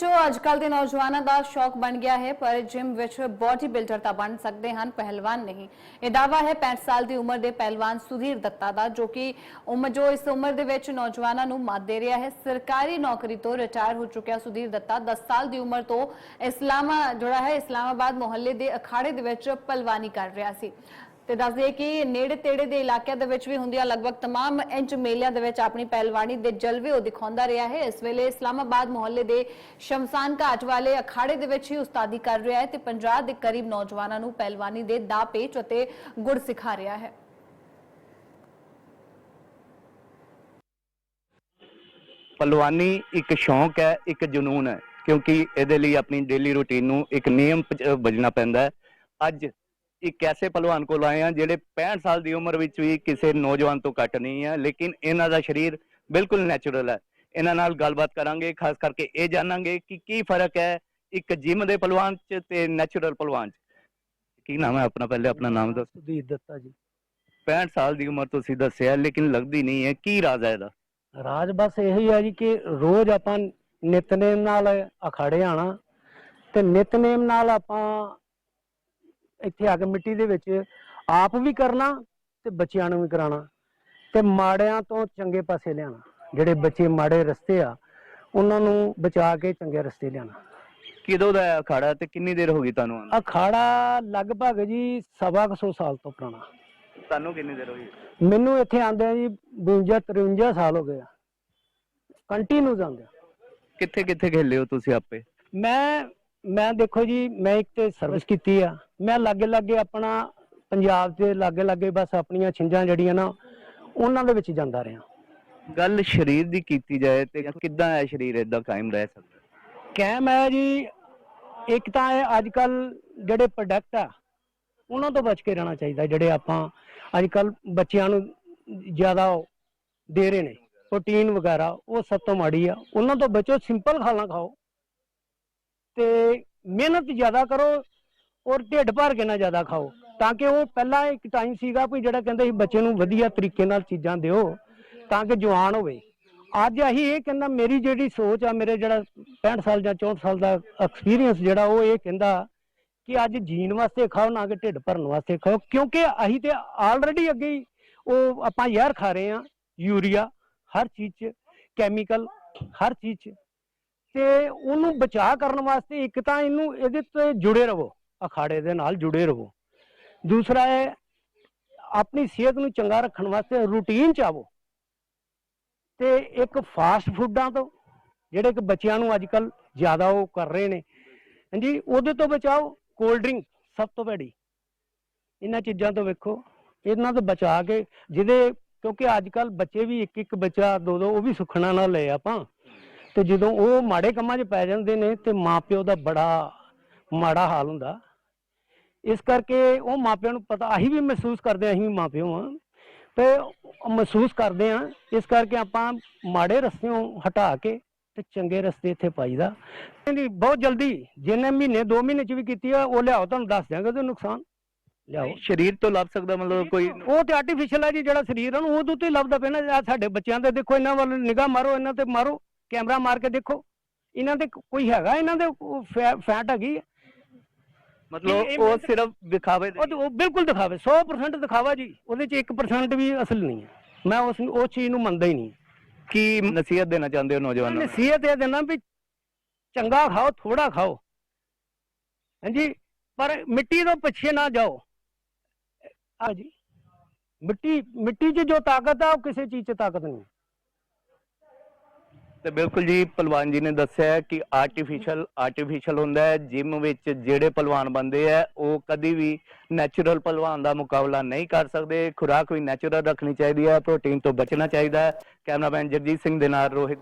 ਵਿੱਚੋਂ ਅੱਜਕੱਲ ਦੇ ਨੌਜਵਾਨਾਂ ਦਾ ਸ਼ੌਕ ਬਣ ਗਿਆ ਹੈ, ਪਰ ਜਿਮ ਵਿੱਚ ਬਾਡੀ ਬਿਲਡਰ ਤਾਂ ਬਣ ਸਕਦੇ ਹਨ, ਪਹਿਲਵਾਨ ਨਹੀਂ। ਇਹ ਦਾਵਾ ਹੈ 65 ਸਾਲ ਦੀ ਉਮਰ ਦੇ ਪਹਿਲਵਾਨ ਸੁਧੀਰ ਦੱਤਾ ਦਾ, ਜੋ ਕਿ ਉਮਰ ਜੋ ਇਸ ਉਮਰ ਦੇ ਵਿੱਚ ਨੌਜਵਾਨਾਂ ਨੂੰ ਮਾਤ ਦੇ ਰਿਹਾ ਹੈ, ਸਰਕਾਰੀ ਨੌਕਰੀ ਤੋਂ ਰਿਟਾਇਰ ਹੋ ਚੁੱਕਿਆ ਸੁਧੀਰ ਦੱਤਾ 10 ਸਾਲ ਦੀ ਉਮਰ ਤੋਂ ਇਸਲਾਮਾ, ਜਿਹੜਾ ਹੈ, ਇਸਲਾਮਾਬਾਦ ਮੁਹੱਲੇ ਦੇ ਅਖਾੜੇ ਦੇ ਵਿੱਚ ਪਹਿਲਵਾਨੀ ਕਰ ਰਿਹਾ ਸੀ। ਤੇ ਦੱਸ ਦਈਏ ਕਿ ਨੇੜੇ ਤੇੜੇ ਦੇ ਇਲਾਕਿਆਂ ਦੇ ਵਿੱਚ ਵੀ ਹੁੰਦੀਆਂ ਲਗਭਗ तमाम ਇੰਚ ਮੇਲਿਆਂ ਦੇ ਵਿੱਚ ਆਪਣੀ ਪਹਿਲਵਾਨੀ ਦੇ ਜਲਵੇ ਉਹ ਦਿਖਾਉਂਦਾ ਰਿਹਾ ਹੈ ਇਸ ਵੇਲੇ ਇਸਲਾਮਾਬਾਦ ਮੁਹੱਲੇ ਦੇ ਸ਼ਮਸ਼ਾਨ ਘਾਟ ਵਾਲੇ ਅਖਾੜੇ ਦੇ ਵਿੱਚ ਹੀ ਉਸਤਾਦੀ ਕਰ ਰਿਹਾ ਹੈ ਤੇ 50 ਦੇ ਕਰੀਬ ਨੌਜਵਾਨਾਂ ਨੂੰ ਪਹਿਲਵਾਨੀ ਦੇ ਦਾ ਪੇਚ ਅਤੇ ਗੁੜ ਸਿਖਾ ਰਿਹਾ ਹੈ ਪਹਿਲਵਾਨੀ ਇੱਕ ਸ਼ੌਂਕ ਹੈ ਇੱਕ ਜਨੂਨ ਹੈ ਕਿਉਂਕਿ ਇਹਦੇ ਲਈ ਆਪਣੀ ਡੇਲੀ ਰੁਟੀਨ ਨੂੰ ਇੱਕ ਨਿਯਮ ਬਜਣਾ ਪੈਂਦਾ ਹੈ ਅੱਜ ਇੱਕ ਐਸੇ ਪਹਿਲਵਾਨ ਕੋਲ ਆਏ ਆ ਜਿਹੜੇ 65 ਸਾਲ ਦੀ ਉਮਰ ਵਿੱਚ ਵੀ ਕਿਸੇ ਨੌਜਵਾਨ ਤੋਂ ਘੱਟ ਨਹੀਂ ਹੈ ਲੇਕਿਨ ਇਹਨਾਂ ਦਾ ਸਰੀਰ ਬਿਲਕੁਲ ਨੈਚੁਰਲ ਹੈ। ਇਹਨਾਂ ਨਾਲ ਗੱਲਬਾਤ ਕਰਾਂਗੇ ਖਾਸ ਕਰਕੇ ਇਹ ਜਾਣਾਂਗੇ ਕਿ ਕੀ ਫ਼ਰਕ ਹੈ ਇੱਕ ਜਿਮ ਦੇ ਪਹਿਲਵਾਨ ਚ ਤੇ ਨੈਚੁਰਲ ਪਹਿਲਵਾਨ ਚ। ਕੀ ਨਾਮ ਹੈ ਆਪਣਾ? ਪਹਿਲੇ ਆਪਣਾ ਨਾਮ ਦੱਸੋ। ਸੁਧੀਰ ਦੱਤਾ ਜੀ। 65 ਸਾਲ ਦੀ ਉਮਰ ਤੁਸੀਂ ਦੱਸਿਆ ਲੇਕਿਨ ਲੱਗਦੀ ਨਹੀਂ ਹੈ। ਕੀ ਰਾਜ਼ ਹੈ ਇਹਦਾ? ਰਾਜ ਬਸ ਇਹੀ ਹੈ ਜੀ ਕਿ ਰੋਜ਼ ਆਪਾਂ ਨਿਤਨੇਮ ਨਾਲ ਅਖਾੜੇ ਆਣਾ ਤੇ ਨਿਤਨੇਮ ਨਾਲ ਆਪਾਂ ਇੱਥੇ ਆ ਕੇ ਮਿੱਟੀ ਦੇ ਵਿੱਚ ਆਪ ਵੀ ਕਰਨਾ ਤੇ ਬੱਚਿਆਂ ਨੂੰ ਵੀ ਕਰਾਉਣਾ ਤੇ ਮਾੜਿਆਂ ਤੋਂ ਚੰਗੇ ਪਾਸੇ ਲਿਆਣਾ ਜਿਹੜੇ ਬੱਚੇ ਮਾੜੇ ਰਸਤੇ ਆ ਉਹਨਾਂ ਨੂੰ ਬਚਾ ਕੇ ਚੰਗੇ ਰਸਤੇ ਲਿਆਣਾ ਕਿਦੋਂ ਦਾ ਹੈ ਅਖਾੜਾ ਤੇ ਕਿੰਨੀ ਦੇਰ ਹੋ ਗਈ ਤੁਹਾਨੂੰ ਆਉਂਦੇ? ਅਖਾੜਾ ਲਗਭਗ ਜੀ ਸਵਾ ਕੁ ਸੌ ਸਾਲ ਤੋਂ ਪੁਰਾਣਾ। ਤੁਹਾਨੂੰ ਕਿੰਨੀ ਦੇਰ ਹੋਈ ਮੈਨੂੰ ਇੱਥੇ ਆਂਦੇ ਜੀ 52 53 ਸਾਲ ਹੋ ਗਏ ਆ। ਕੰਟੀਨਿਊ ਜਾਂਦੇ ਕਿੱਥੇ ਕਿੱਥੇ ਖੇਲੇ ਹੋ ਤੁਸੀਂ ਆਪੇ? ਮੈਂ ਮੈਂ ਦੇਖੋ ਜੀ ਮੈਂ ਇੱਕ ਤੇ ਸਰਵਿਸ ਕੀਤੀ ਆ। ਮੈਂ ਲਾਗੇ ਲਾਗੇ ਆਪਣਾ ਪੰਜਾਬ ਦੇ ਲਾਗੇ ਲਾਗੇ ਬਸ ਆਪਣੀਆਂ ਛਿੰਜਾਂ ਜਿਹੜੀਆਂ ਨਾ ਉਹਨਾਂ ਦੇ ਵਿੱਚ ਜਾਂਦਾ ਰਿਹਾ। ਗੱਲ ਸਰੀਰ ਦੀ ਕੀਤੀ ਜਾਏ ਤੇ ਕਿੱਦਾਂ ਹੈ ਸਰੀਰ ਇਦਾਂ ਕਾਇਮ ਰਹਿ ਸਕਦਾ? ਕਹਿਮ ਹੈ ਜੀ ਇੱਕ ਤਾਂ ਇਹ ਅੱਜ ਕੱਲ ਜਿਹੜੇ ਪ੍ਰੋਡਕਟ ਆ ਉਹਨਾਂ ਤੋਂ ਬਚ ਕੇ ਰਹਿਣਾ ਚਾਹੀਦਾ ਜਿਹੜੇ ਆਪਾਂ ਅੱਜ ਕੱਲ ਬੱਚਿਆਂ ਨੂੰ ਜ਼ਿਆਦਾ ਦੇ ਰਹੇ ਨੇ। ਪ੍ਰੋਟੀਨ ਵਗੈਰਾ ਉਹ ਸਭ ਤੋਂ ਮਾੜੀ ਆ। ਉਹਨਾਂ ਤੋਂ ਬਚੋ ਸਿੰਪਲ ਖਾਣਾ ਖਾਓ। ਤੇ ਮਿਹਨਤ ਜ਼ਿਆਦਾ ਕਰੋ ਔਰ ਢਿੱਡ ਭਰ ਕੇ ਨਾ ਜ਼ਿਆਦਾ ਖਾਓ, ਤਾਂ ਕਿ ਉਹ ਪਹਿਲਾਂ ਇੱਕ ਟਾਈਮ ਸੀਗਾ ਵੀ ਜਿਹੜਾ ਕਹਿੰਦੇ ਸੀ ਬੱਚੇ ਨੂੰ ਵਧੀਆ ਤਰੀਕੇ ਨਾਲ ਚੀਜ਼ਾਂ ਦਿਓ, ਤਾਂ ਕਿ ਜਵਾਨ ਹੋਵੇ। ਅੱਜ ਅਸੀਂ ਇਹ ਕਹਿੰਦਾ, ਮੇਰੀ ਜਿਹੜੀ ਸੋਚ ਆ, ਮੇਰੇ ਜਿਹੜਾ 65 ਸਾਲ ਜਾਂ 64 ਸਾਲ ਦਾ ਐਕਸਪੀਰੀਅੰਸ ਜਿਹੜਾ ਉਹ ਇਹ ਕਹਿੰਦਾ ਕਿ ਅੱਜ ਜੀਣ ਵਾਸਤੇ ਖਾਓ, ਨਾ ਕਿ ਢਿੱਡ ਭਰਨ ਵਾਸਤੇ ਖਾਓ, ਕਿਉਂਕਿ ਅਸੀਂ ਤੇ ਆਲਰੇਡੀ ਅੱਗੇ ਹੀ ਉਹ ਆਪਾਂ ਯਾਰ ਖਾ ਰਹੇ ਆ ਯੂਰੀਆ, ਹਰ ਚੀਜ਼ 'ਚ ਕੈਮੀਕਲ ਹਰ ਚੀਜ਼ 'ਚ। ਤੇ ਉਹਨੂੰ ਬਚਾ ਕਰਨ ਵਾਸਤੇ ਇੱਕ ਤਾਂ ਇਹਨੂੰ ਇਹਦੇ ਤੇ ਜੁੜੇ ਰਹੋ। ਅਖਾੜੇ ਦੇ ਨਾਲ ਜੁੜੇ ਰਹੋ। ਦੂਸਰਾ ਹੈ, ਆਪਣੀ ਸਿਹਤ ਨੂੰ ਚੰਗਾ ਰੱਖਣ ਵਾਸਤੇ ਰੂਟੀਨ ਚ ਆਵੋ। ਤੇ ਇੱਕ ਫਾਸਟ ਫੂਡਾਂ ਤੋਂ, ਜਿਹੜੇ ਕਿ ਬੱਚਿਆਂ ਨੂੰ ਅੱਜ ਕੱਲ ਜ਼ਿਆਦਾ ਉਹ ਕਰ ਰਹੇ ਨੇ। ਹਾਂਜੀ, ਉਹਦੇ ਤੋਂ ਬਚਾਓ ਕੋਲਡ ਡਰਿੰਕ ਸਭ ਤੋਂ ਭੈੜੀ। ਇਹਨਾਂ ਚੀਜ਼ਾਂ ਤੋਂ ਵੇਖੋ, ਇਹਨਾਂ ਤੋਂ ਬਚਾ ਕੇ ਜਿਹਦੇ, ਕਿਉਂਕਿ ਅੱਜ ਕੱਲ ਬੱਚੇ ਵੀ ਇੱਕ ਇੱਕ ਬੱਚਾ ਦੋ ਦੋ ਉਹ ਵੀ ਸੁਖਣਾ ਨਾਲ ਲਏ ਆਪਾਂ। ਤੇ ਜਦੋਂ ਉਹ ਮਾੜੇ ਕੰਮਾਂ 'ਚ ਪੈ ਜਾਂਦੇ ਨੇ, ਤੇ ਮਾਪਿਓ ਦਾ ਬੜਾ ਮਾੜਾ ਹਾਲ ਹੁੰਦਾ। ਇਸ ਕਰਕੇ ਉਹ ਮਾਪਿਆਂ ਨੂੰ ਪਤਾ ਅਸੀਂ ਵੀ ਮਹਿਸੂਸ ਕਰਦੇ ਹਾਂ, ਅਸੀਂ ਵੀ ਮਾਪਿਓ ਆ ਤੇ ਮਹਿਸੂਸ ਕਰਦੇ ਆ ਇਸ ਕਰਕੇ ਆਪਾਂ ਮਾੜੇ ਰਸਤਿਓਂ ਹਟਾ ਕੇ ਤੇ ਚੰਗੇ ਰਸਤੇ ਇੱਥੇ ਪਾਈਦਾ। ਇਹਦੀ ਬਹੁਤ ਜਲਦੀ ਜਿੰਨੇ ਮਹੀਨੇ 2 ਮਹੀਨੇ ਚ ਵੀ ਕੀਤੀ ਆ ਉਹ ਲਿਆਓ ਤੁਹਾਨੂੰ ਦੱਸ ਦਿਆਂਗੇ ਤੇ ਨੁਕਸਾਨ। ਲਿਆਓ। ਸਰੀਰ ਤੋਂ ਲੱਭ ਸਕਦਾ ਮਤਲਬ ਕੋਈ ਉਹ ਤੇ ਆਰਟੀਫੀਸ਼ੀਅਲ ਹੈ ਜੀ ਜਿਹੜਾ ਸਰੀਰ ਆ ਨੂੰ ਉਹਦੇ ਉੱਤੇ ਲੱਭਦਾ ਪੈਣਾ ਆ ਸਾਡੇ ਬੱਚਿਆਂ ਦੇ ਦੇਖੋ ਇਹਨਾਂ ਵੱਲ ਨਿਗਾਹ ਮਾਰੋ ਇਹਨਾਂ ਤੇ ਮਾਰੋ ਕੈਮਰਾ ਮਾਰ ਕੇ ਦੇਖੋ। ਇਹਨਾਂ ਦੇ ਕੋਈ ਹੈਗਾ ਇਹਨਾਂ ਦੇ ਫੈਟ ਹੈਗੀ। ਇਹ- ਮਤਲਬ ਇਹ ਉਹ ਸਿਰਫ ਦਿਖਾਵੇ ਦੇ ਉਹ ਤੇ ਉਹ ਬਿਲਕੁਲ ਦਿਖਾਵੇ 100% ਦਿਖਾਵਾ ਜੀ ਉਹਦੇ ਚ 1% ਵੀ ਅਸਲ ਨਹੀਂ ਹੈ। ਮੈਂ ਉਸ ਉਸ ਚੀਜ਼ ਨੂੰ ਮੰਨਦਾ ਹੀ ਨਹੀਂ। ਕੀ ਨਸੀਹਤ ਦੇਣਾ ਚਾਹੁੰਦੇ ਹੋ ਨੌਜਵਾਨਾਂ ਨੂੰ? ਨਸੀਹਤ ਇਹ ਦੇਣਾ ਵੀ ਚੰਗਾ ਖਾਓ ਥੋੜਾ ਖਾਓ। ਹਾਂਜੀ ਪਰ ਮਿੱਟੀ ਤੋਂ ਪਿੱਛੇ ਨਾ ਜਾਓ। ਆ ਜੀ ਮਿੱਟੀ ਮਿੱਟੀ 'ਚ ਜੋ ਤਾਕਤ ਆ ਉਹ ਕਿਸੇ ਚੀਜ਼ 'ਚ ਤਾਕਤ ਨਹੀਂ। ਤੇ ਬਿਲਕੁਲ ਜੀ ਪਹਿਲਵਾਨ ਜੀ ਨੇ ਦੱਸਿਆ ਕਿ ਆਰਟੀਫੀਸ਼ੀਅਲ ਆਰਟੀਫੀਸ਼ੀਅਲ ਹੁੰਦਾ ਹੈ, ਜਿਮ ਵਿੱਚ ਜਿਹੜੇ ਪਹਿਲਵਾਨ ਬੰਦੇ ਆ ਉਹ ਕਦੀ ਵੀ ਨੈਚੁਰਲ ਪਹਿਲਵਾਨ ਦਾ ਮੁਕਾਬਲਾ ਨਹੀਂ ਕਰ ਸਕਦੇ। ਖੁਰਾਕ ਵੀ ਨੈਚੁਰਲ ਰੱਖਣੀ ਚਾਹੀਦੀ ਹੈ ਪ੍ਰੋਟੀਨ ਤੋਂ ਬਚਣਾ ਚਾਹੀਦਾ ਹੈ। ਕੈਮਰਾਮੈਨ ਜਗਜੀਤ ਸਿੰਘ ਦੇ ਨਾਲ ਰੋਹਿਤ